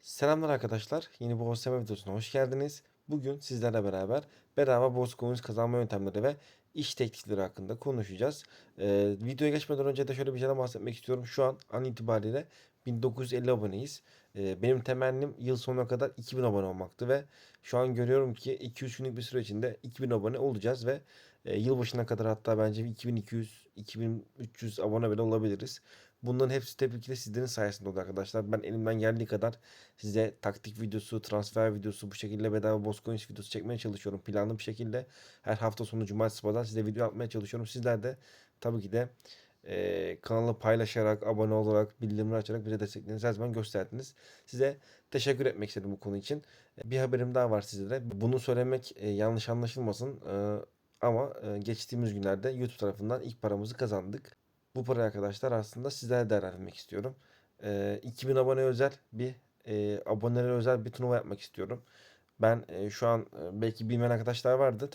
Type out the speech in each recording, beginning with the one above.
Selamlar arkadaşlar. Yeni bu OSM videosuna hoş geldiniz. Bugün sizlerle beraber bedava Bozcoins kazanma yöntemleri ve iş teknikleri hakkında konuşacağız. Ee, videoya geçmeden önce de şöyle bir şeyden bahsetmek istiyorum. Şu an an itibariyle 1950 aboneyiz. Ee, benim temennim yıl sonuna kadar 2000 abone olmaktı ve şu an görüyorum ki 2-3 günlük bir süre içinde 2000 abone olacağız ve e, yılbaşına kadar hatta bence 2200-2300 abone bile olabiliriz. Bunların hepsi tabii ki de sizlerin sayesinde oldu arkadaşlar. Ben elimden geldiği kadar size taktik videosu, transfer videosu, bu şekilde bedava Bozcoins videosu çekmeye çalışıyorum. Planlı bir şekilde her hafta sonu cumartesi pazar size video atmaya çalışıyorum. Sizler de tabii ki de e, kanalı paylaşarak, abone olarak, bildirimleri açarak bize desteklerinizi her zaman gösterdiniz. Size teşekkür etmek istedim bu konu için. E, Bir haberim daha var sizlere. Bunu söylemek e, yanlış anlaşılmasın. E, ama e, geçtiğimiz günlerde YouTube tarafından ilk paramızı kazandık. Bu parayı arkadaşlar aslında sizlere değerlendirmek istiyorum. Ee, 2000 abone özel bir e, abonelere özel bir turnuva yapmak istiyorum. Ben e, şu an e, belki bilmeyen arkadaşlar vardır.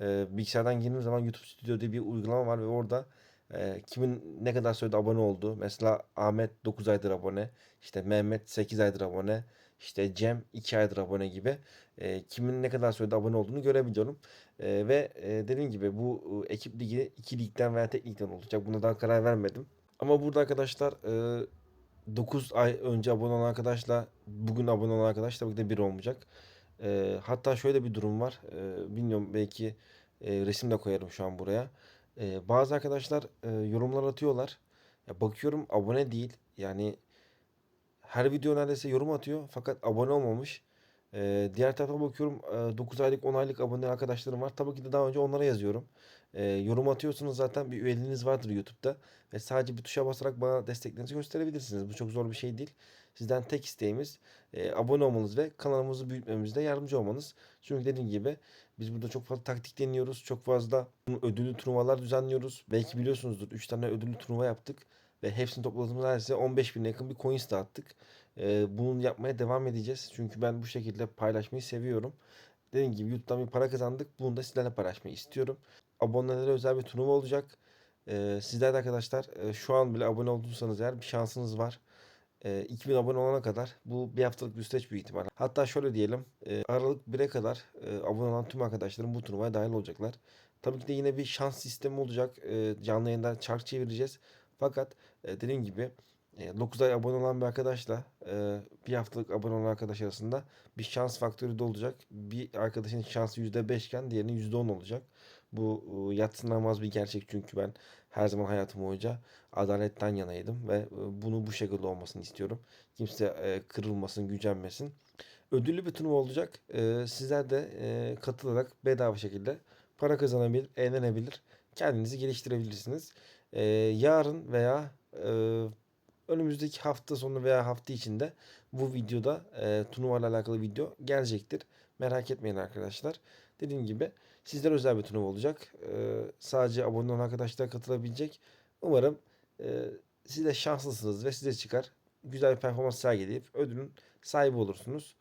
E, bilgisayardan girdiğim zaman YouTube Studio diye bir uygulama var ve orada e, kimin ne kadar sürede abone olduğu. Mesela Ahmet 9 aydır abone, işte Mehmet 8 aydır abone, işte Cem 2 aydır abone gibi e, kimin ne kadar sürede abone olduğunu görebiliyorum. E, ve e, dediğim gibi bu e, ekip ligi 2 ligden veya tek ligden olacak. Buna daha karar vermedim. Ama burada arkadaşlar e, 9 ay önce abone olan arkadaşla bugün abone olan arkadaş tabii ki de bir olmayacak. E, hatta şöyle bir durum var. E, bilmiyorum belki e, resim de koyarım şu an buraya. E, bazı arkadaşlar e, yorumlar atıyorlar. Ya bakıyorum abone değil. Yani her video neredeyse yorum atıyor fakat abone olmamış. Ee, diğer tarafa bakıyorum e, 9 aylık 10 aylık abone arkadaşlarım var. Tabii ki de daha önce onlara yazıyorum. Ee, yorum atıyorsunuz zaten bir üyeliğiniz vardır YouTube'da. Ve sadece bir tuşa basarak bana desteklerinizi gösterebilirsiniz. Bu çok zor bir şey değil. Sizden tek isteğimiz e, abone olmanız ve kanalımızı büyütmemizde yardımcı olmanız. Çünkü dediğim gibi biz burada çok fazla taktik deniyoruz. Çok fazla ödüllü turnuvalar düzenliyoruz. Belki biliyorsunuzdur 3 tane ödüllü turnuva yaptık. Ve hepsini topladığımız neredeyse 15 bine yakın bir coins dağıttık. Ee, bunu yapmaya devam edeceğiz. Çünkü ben bu şekilde paylaşmayı seviyorum. Dediğim gibi YouTube'dan bir para kazandık. Bunu da sizlerle paylaşmayı istiyorum. Abonelere özel bir turnuva olacak. Ee, sizler de arkadaşlar e, şu an bile abone olduysanız eğer bir şansınız var. E, 2000 abone olana kadar bu bir haftalık bir süreç büyük ihtimal. Hatta şöyle diyelim e, Aralık 1'e kadar e, abone olan tüm arkadaşlarım bu turnuvaya dahil olacaklar. Tabii ki de yine bir şans sistemi olacak. E, canlı yayında çark çevireceğiz. Fakat e, dediğim gibi e, 9 ay abone olan bir arkadaşla e, bir haftalık abone olan arkadaş arasında bir şans faktörü de olacak. Bir arkadaşın şansı %5 iken diğerinin %10 olacak. Bu e, yadsınamaz bir gerçek çünkü ben her zaman hayatım boyunca adaletten yanaydım ve e, bunu bu şekilde olmasını istiyorum. Kimse e, kırılmasın, gücenmesin. Ödüllü bir turnuva olacak. E, sizler de e, katılarak bedava şekilde para kazanabilir, eğlenebilir, kendinizi geliştirebilirsiniz. E, yarın veya e, önümüzdeki hafta sonu veya hafta içinde bu videoda e, turnuva ile alakalı video gelecektir. Merak etmeyin arkadaşlar. Dediğim gibi sizlere özel bir turnuva olacak. E, sadece abone olan arkadaşlar katılabilecek. Umarım e, siz de şanslısınız ve size çıkar. Güzel bir performans sergileyip ödülün sahibi olursunuz.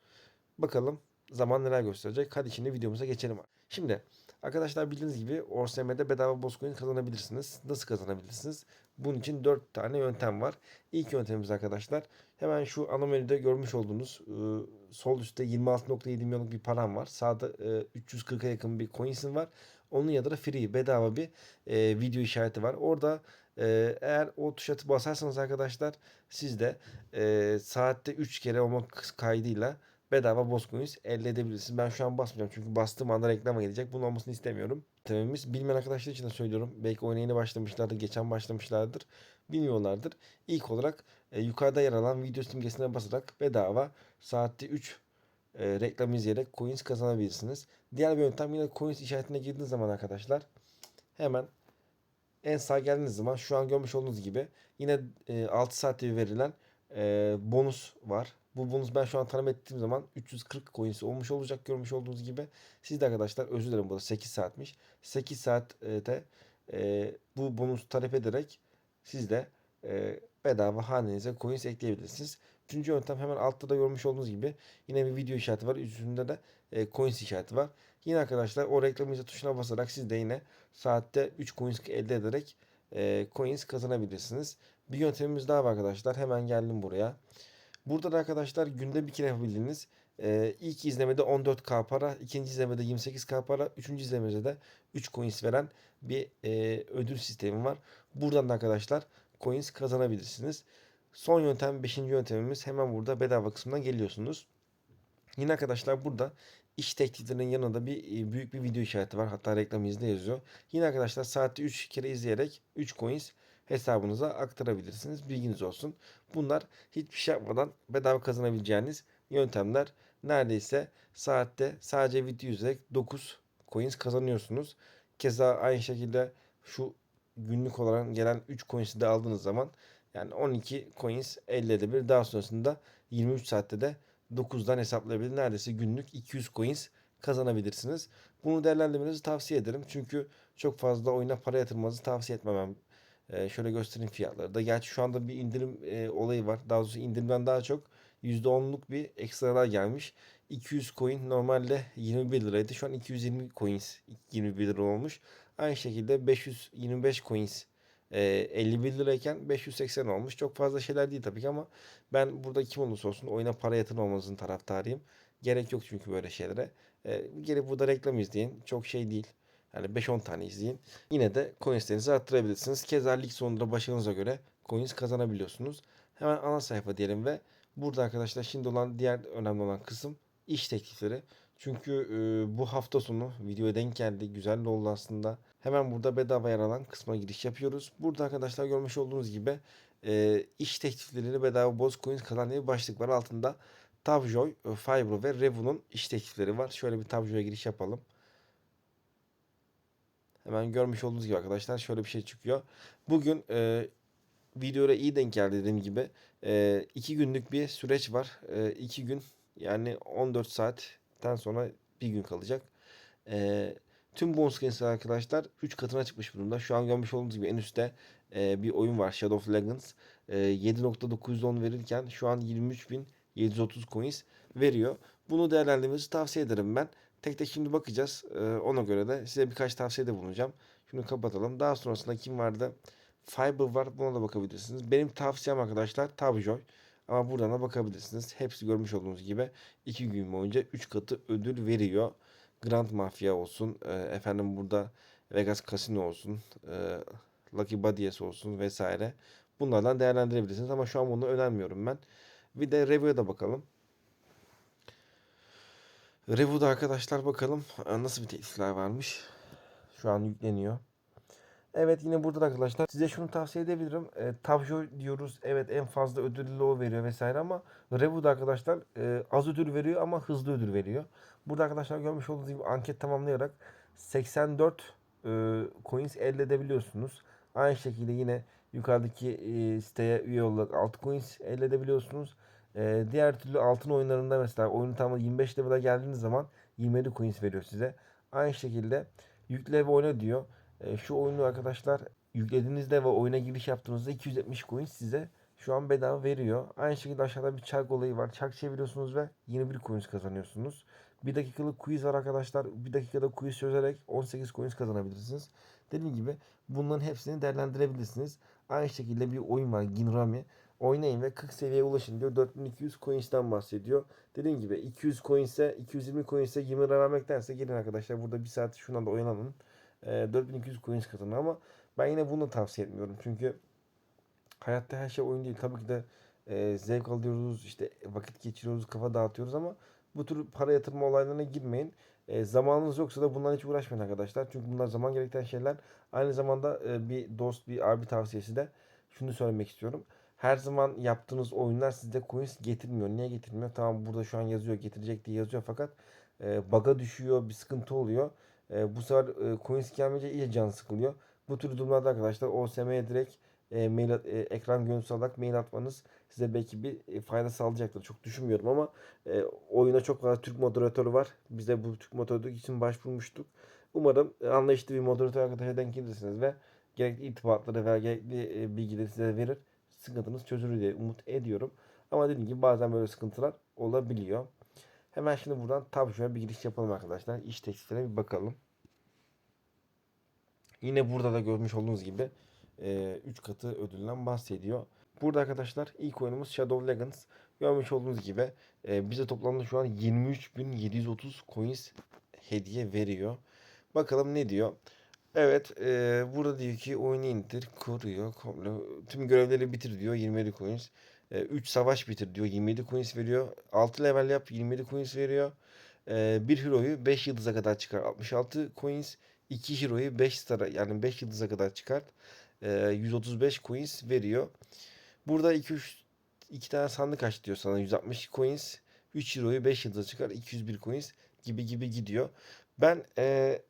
Bakalım zaman neler gösterecek. Hadi şimdi videomuza geçelim. Şimdi arkadaşlar bildiğiniz gibi ORSM'de bedava Bozcoin kazanabilirsiniz. Nasıl kazanabilirsiniz? Bunun için 4 tane yöntem var. İlk yöntemimiz arkadaşlar hemen şu ana menüde görmüş olduğunuz e, sol üstte 26.7 milyonluk bir param var. Sağda e, 340'a yakın bir coin'sin var. Onun yanında da free bedava bir e, video işareti var. Orada e, eğer o tuşa basarsanız arkadaşlar siz de e, saatte 3 kere olmak kaydıyla bedava Bozcoins elde edebilirsiniz. Ben şu an basmayacağım çünkü bastığım anda reklama gelecek. Bunun olmasını istemiyorum. Tememiz bilmeyen arkadaşlar için de söylüyorum. Belki oyuna yeni başlamışlardır, geçen başlamışlardır. Bilmiyorlardır. İlk olarak e, yukarıda yer alan video simgesine basarak bedava saatte 3 e, reklam izleyerek coins kazanabilirsiniz. Diğer bir yöntem yine coins işaretine girdiğiniz zaman arkadaşlar hemen en sağ geldiğiniz zaman şu an görmüş olduğunuz gibi yine e, 6 saatte verilen e, bonus var. Bu bonus ben şu an tanım ettiğim zaman 340 coins olmuş olacak görmüş olduğunuz gibi. Siz de arkadaşlar özür dilerim burada 8 saatmiş. 8 saatte e, bu bonus talep ederek siz de e, bedava hanenize coins ekleyebilirsiniz. Üçüncü yöntem hemen altta da görmüş olduğunuz gibi yine bir video işareti var. Üstünde de e, coins işareti var. Yine arkadaşlar o reklam izle tuşuna basarak siz de yine saatte 3 coins elde ederek e, coins kazanabilirsiniz. Bir yöntemimiz daha var arkadaşlar. Hemen geldim buraya. Burada da arkadaşlar günde bir kere yapabildiğiniz e, ilk izlemede 14k para, ikinci izlemede 28k para, üçüncü izlemede de 3 coins veren bir e, ödül sistemi var. Buradan da arkadaşlar coins kazanabilirsiniz. Son yöntem 5. yöntemimiz hemen burada bedava kısmından geliyorsunuz. Yine arkadaşlar burada iş tekliflerinin yanında bir e, büyük bir video işareti var. Hatta reklam izni de yazıyor. Yine arkadaşlar saatte 3 kere izleyerek 3 coins hesabınıza aktarabilirsiniz. Bilginiz olsun. Bunlar hiçbir şey yapmadan bedava kazanabileceğiniz yöntemler. Neredeyse saatte sadece video izleyerek 9 coins kazanıyorsunuz. Keza aynı şekilde şu günlük olarak gelen 3 coins'i de aldığınız zaman yani 12 coins elde edebilir. Daha sonrasında 23 saatte de 9'dan hesaplayabilir. Neredeyse günlük 200 coins kazanabilirsiniz. Bunu değerlendirmenizi tavsiye ederim. Çünkü çok fazla oyuna para yatırmanızı tavsiye etmemem. Ee, şöyle göstereyim fiyatları da. Gerçi şu anda bir indirim e, olayı var. Daha doğrusu indirimden daha çok %10'luk bir ekstralar gelmiş. 200 coin normalde 21 liraydı. Şu an 220 coins 21 lira olmuş. Aynı şekilde 525 coins e, 51 lirayken 580 olmuş. Çok fazla şeyler değil tabii ki ama ben burada kim olursa olsun oyuna para yatırmamanızın taraftarıyım. Gerek yok çünkü böyle şeylere. E, gelip burada reklam izleyin. Çok şey değil. Yani 5-10 tane izleyin. Yine de coinslerinizi arttırabilirsiniz. Keza lig sonunda başarınıza göre coins kazanabiliyorsunuz. Hemen ana sayfa diyelim ve burada arkadaşlar şimdi olan diğer önemli olan kısım iş teklifleri. Çünkü e, bu hafta sonu videoya denk geldi. Güzel de oldu aslında. Hemen burada bedava yer alan kısma giriş yapıyoruz. Burada arkadaşlar görmüş olduğunuz gibi e, iş tekliflerini bedava boz coins kazan diye bir başlık var. Altında Tavjoy, e, Fiber ve Revo'nun iş teklifleri var. Şöyle bir Tavjoy'a giriş yapalım. Hemen görmüş olduğunuz gibi arkadaşlar şöyle bir şey çıkıyor. Bugün e, videoya iyi denk geldi dediğim gibi. E, iki günlük bir süreç var. E, iki gün yani 14 saatten sonra bir gün kalacak. E, tüm bonus coins'ler arkadaşlar 3 katına çıkmış durumda. Şu an görmüş olduğunuz gibi en üstte e, bir oyun var Shadow of Legends. E, 7.910 verirken şu an 23.730 coins veriyor. Bunu değerlendirmenizi tavsiye ederim ben. Tek tek şimdi bakacağız. Ee, ona göre de size birkaç tavsiyede bulunacağım. Şunu kapatalım. Daha sonrasında kim vardı? Fiber var. Buna da bakabilirsiniz. Benim tavsiyem arkadaşlar Tabjoy. Ama buradan da bakabilirsiniz. Hepsi görmüş olduğunuz gibi 2 gün boyunca 3 katı ödül veriyor. Grand Mafia olsun. e, efendim burada Vegas Casino olsun. e, Lucky Buddies olsun vesaire. Bunlardan değerlendirebilirsiniz. Ama şu an bunu önermiyorum ben. Bir de Review'a da bakalım. Revo'da arkadaşlar bakalım e, nasıl bir teklifler varmış. Şu an yükleniyor. Evet yine burada da arkadaşlar size şunu tavsiye edebilirim. E, Tavjo diyoruz evet en fazla ödüllü o veriyor vesaire ama Revo'da arkadaşlar e, az ödül veriyor ama hızlı ödül veriyor. Burada arkadaşlar görmüş olduğunuz gibi anket tamamlayarak 84 e, coins elde edebiliyorsunuz. Aynı şekilde yine yukarıdaki e, siteye üye olarak 6 coins elde edebiliyorsunuz. Ee, diğer türlü altın oyunlarında mesela oyunu tamamı 25 level'a geldiğiniz zaman 27 coins veriyor size. Aynı şekilde yükle ve oyna diyor. Ee, şu oyunu arkadaşlar yüklediğinizde ve oyuna giriş yaptığınızda 270 coins size şu an bedava veriyor. Aynı şekilde aşağıda bir çark olayı var. Çark çeviriyorsunuz ve 21 coins kazanıyorsunuz. Bir dakikalık quiz var arkadaşlar. Bir dakikada quiz çözerek 18 coins kazanabilirsiniz. Dediğim gibi bunların hepsini değerlendirebilirsiniz. Aynı şekilde bir oyun var Ginrami. Oynayın ve 40 seviyeye ulaşın diyor. 4200 coins'ten bahsediyor. Dediğim gibi 200 coins'e 220 coins'e 20 lira vermektense gelin arkadaşlar burada bir saat şundan da oynanın. E, 4200 coins kazanın ama ben yine bunu tavsiye etmiyorum. Çünkü hayatta her şey oyun değil. Tabii ki de e, zevk alıyoruz, işte vakit geçiriyoruz, kafa dağıtıyoruz ama bu tür para yatırma olaylarına girmeyin. E, zamanınız yoksa da bundan hiç uğraşmayın arkadaşlar. Çünkü bunlar zaman gerektiren şeyler. Aynı zamanda e, bir dost, bir abi tavsiyesi de şunu söylemek istiyorum. Her zaman yaptığınız oyunlar size coins getirmiyor. Niye getirmiyor? Tamam burada şu an yazıyor getirecek diye yazıyor fakat e, bug'a düşüyor, bir sıkıntı oluyor. E, bu sefer e, coins gelmeyince iyice can sıkılıyor. Bu tür durumlarda arkadaşlar OSM'ye direkt e, mail at- e, ekran görüntüsü alarak mail atmanız size belki bir e, fayda sağlayacaktır. Çok düşünmüyorum ama e, oyuna çok fazla Türk moderatörü var. Biz de bu Türk moderatörü için başvurmuştuk. Umarım e, anlayışlı bir moderatör arkadaşa denk gelirsiniz ve gerekli irtibatları ve gerekli e, bilgileri size verir. Sıkıntınız çözülür diye umut ediyorum. Ama dediğim gibi bazen böyle sıkıntılar olabiliyor. Hemen şimdi buradan Tabjo'ya bir giriş yapalım arkadaşlar. İş tekliflerine bir bakalım. Yine burada da görmüş olduğunuz gibi 3 katı ödülden bahsediyor. Burada arkadaşlar ilk oyunumuz Shadow Legends. Görmüş olduğunuz gibi e, bize toplamda şu an 23.730 coins hediye veriyor. Bakalım ne diyor. Evet, e, burada diyor ki oyunu indir, koruyor, komple, tüm görevleri bitir diyor 27 coins. 3 savaş bitir diyor 27 coins veriyor. 6 level yap 27 coins veriyor. E, bir hero'yu 5 yıldıza kadar çıkar 66 coins. 2 hero'yu 5 star'a yani 5 yıldıza kadar çıkart. E, 135 coins veriyor. Burada 2 3 2 tane sandık aç diyor sana 160 coins. 3 hero'yu 5 yıldıza çıkar 201 coins gibi gibi gidiyor. Ben e,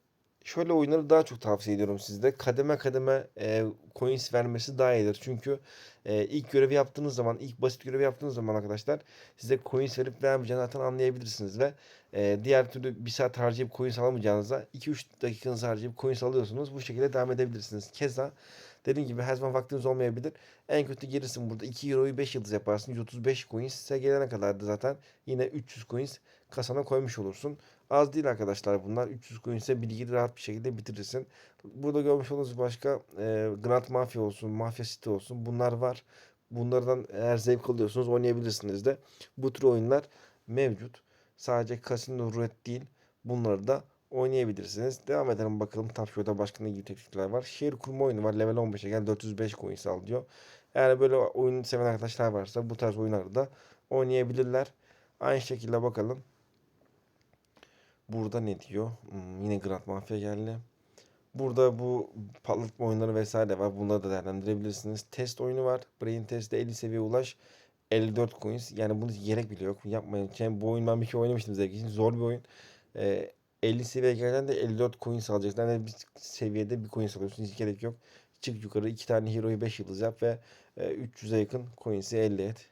şöyle oyunları daha çok tavsiye ediyorum sizde. Kademe kademe e, coins vermesi daha iyidir. Çünkü e, ilk görevi yaptığınız zaman, ilk basit görevi yaptığınız zaman arkadaşlar size coins verip vermeyeceğini zaten anlayabilirsiniz ve e, diğer türlü bir saat harcayıp coins alamayacağınıza 2-3 dakikanızı harcayıp coins alıyorsunuz. Bu şekilde devam edebilirsiniz. Keza dediğim gibi her zaman vaktiniz olmayabilir. En kötü gelirsin burada 2 euroyu 5 yıldız yaparsın. 135 coins size gelene kadar da zaten yine 300 coins kasana koymuş olursun. Az değil arkadaşlar bunlar. 300 coins'e bilgiyi rahat bir şekilde bitirirsin. Burada görmüş olduğunuz başka e, Grand Mafia olsun, Mafia City olsun bunlar var. Bunlardan eğer zevk alıyorsunuz oynayabilirsiniz de. Bu tür oyunlar mevcut. Sadece Casino Roulette değil. Bunları da oynayabilirsiniz. Devam edelim bakalım Tapşo'da başka ne gibi teklifler var. Şehir kurma oyunu var. Level 15'e gel 405 coins al diyor. Eğer böyle oyun seven arkadaşlar varsa bu tarz oyunları da oynayabilirler. Aynı şekilde bakalım. Burada ne diyor? Hmm, yine Grand Mafia geldi. Burada bu patlatma oyunları vesaire var. Bunları da değerlendirebilirsiniz. Test oyunu var. Brain Test'te 50 seviye ulaş. 54 coins. Yani bunu gerek bile yok. Yapmayın. Yani bu oyun ben bir kere oynamıştım zevk için. Zor bir oyun. Ee, 50 seviye gelden de 54 coins alacaksın. Yani bir seviyede bir coins alıyorsun. Hiç gerek yok. Çık yukarı. iki tane hero'yu 5 yıldız yap ve e, 300'e yakın coins'i elde et.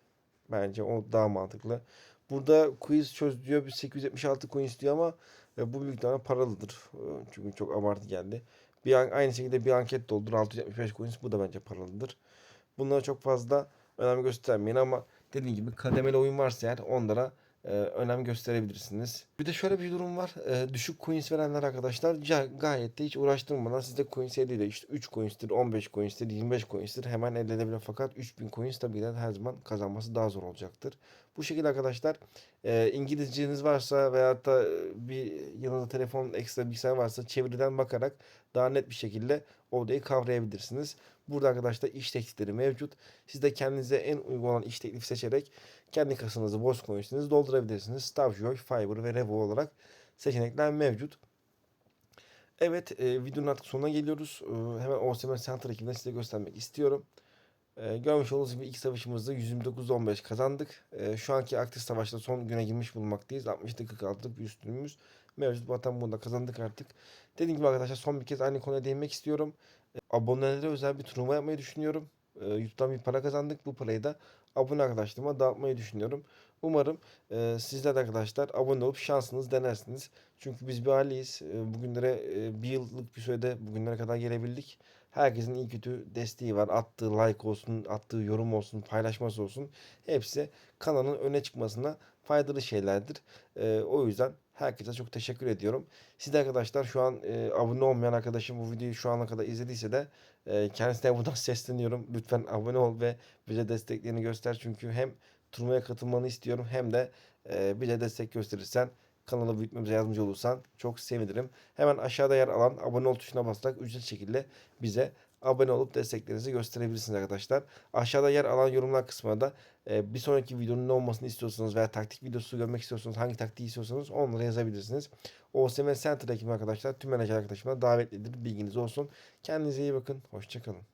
Bence o daha mantıklı. Burada quiz çöz diyor. Bir 876 coins diyor ama e, bu büyük ihtimalle paralıdır. E, çünkü çok abartı geldi. Bir an, aynı şekilde bir anket doldur 675 coins. Bu da bence paralıdır. Bunlara çok fazla önem göstermeyin ama dediğim gibi kademeli oyun varsa eğer onlara e, önem gösterebilirsiniz. Bir de şöyle bir durum var. E, düşük coins verenler arkadaşlar gayet de hiç uğraştırmadan sizde coins ediyor. İşte 3 coins'tir, 15 coins'tir, 25 coins'tir hemen elde edebilir. Fakat 3000 coins tabii ki her zaman kazanması daha zor olacaktır. Bu şekilde arkadaşlar e, İngilizceniz varsa veyahut da bir yanında telefon ekstra bilgisayar varsa çeviriden bakarak daha net bir şekilde olayı kavrayabilirsiniz. Burada arkadaşlar iş teklifleri mevcut. Siz de kendinize en uygun olan iş teklifi seçerek kendi kasanızı, boş coins'inizi doldurabilirsiniz. Stavjoy, Fiverr ve Revo olarak seçenekler mevcut. Evet, e, videonun artık sonuna geliyoruz. E, hemen OSM Center ekibinden size göstermek istiyorum. E, görmüş olduğunuz gibi ilk savaşımızda 129-15 kazandık. E, şu anki aktif savaşta son güne girmiş bulunmaktayız. 60'da 46'lık bir üstünlüğümüz mevcut. Vatan bunda kazandık artık. Dediğim gibi arkadaşlar son bir kez aynı konuya değinmek istiyorum. E, abonelere özel bir turnuva yapmayı düşünüyorum. E, YouTube'dan bir para kazandık. Bu parayı da abone arkadaşlarıma dağıtmayı düşünüyorum. Umarım e, sizler de arkadaşlar abone olup şansınız denersiniz. Çünkü biz bir aileyiz. E, bugünlere e, bir yıllık bir sürede bugünlere kadar gelebildik. Herkesin iyi kötü desteği var. Attığı like olsun, attığı yorum olsun, paylaşması olsun. Hepsi kanalın öne çıkmasına faydalı şeylerdir. E, o yüzden herkese çok teşekkür ediyorum. Siz de arkadaşlar şu an e, abone olmayan arkadaşım bu videoyu şu ana kadar izlediyse de e, kendisine buradan sesleniyorum. Lütfen abone ol ve bize desteklerini göster. Çünkü hem turnuvaya katılmanı istiyorum hem de e, bize destek gösterirsen kanalı büyütmemize yardımcı olursan çok sevinirim. Hemen aşağıda yer alan abone ol tuşuna basarak ücretsiz şekilde bize abone olup desteklerinizi gösterebilirsiniz arkadaşlar. Aşağıda yer alan yorumlar kısmına da e, bir sonraki videonun ne olmasını istiyorsanız veya taktik videosu görmek istiyorsanız hangi taktiği istiyorsanız onları yazabilirsiniz. OSM Center ekibi arkadaşlar tüm menajer arkadaşımlar davetlidir. Bilginiz olsun. Kendinize iyi bakın. Hoşçakalın.